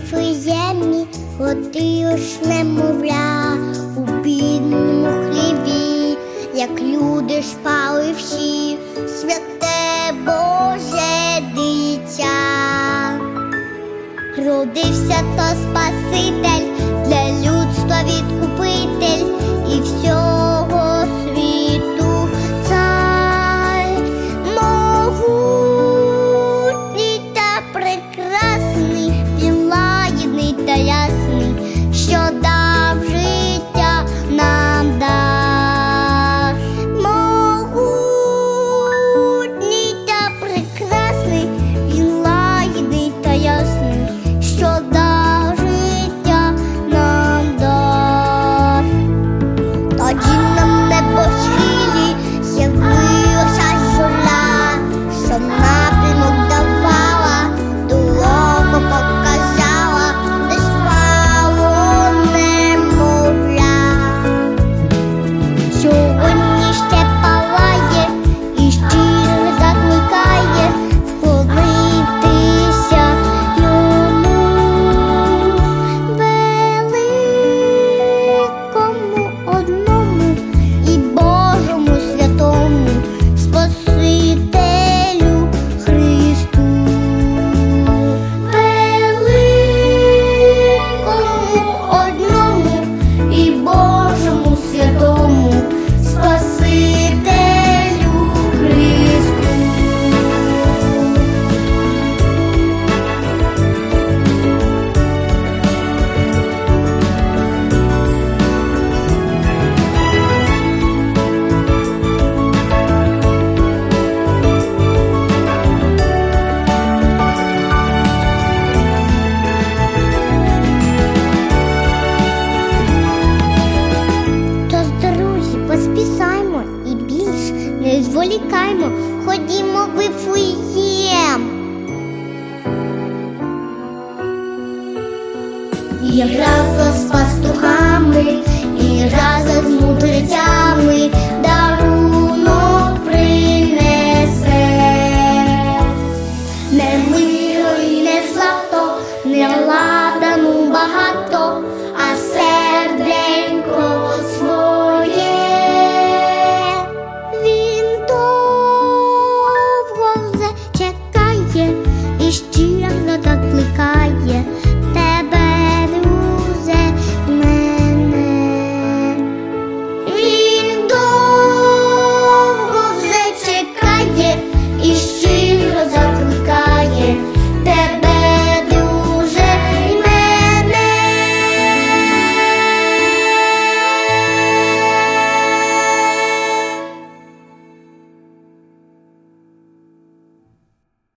Вифлеємі родилось немовля у бідному хліві, як люди шпали всі, святе Боже дитя, родився то Спаситель для людства відкупитель і всього. тікаймо, ходімо вифуєм. Я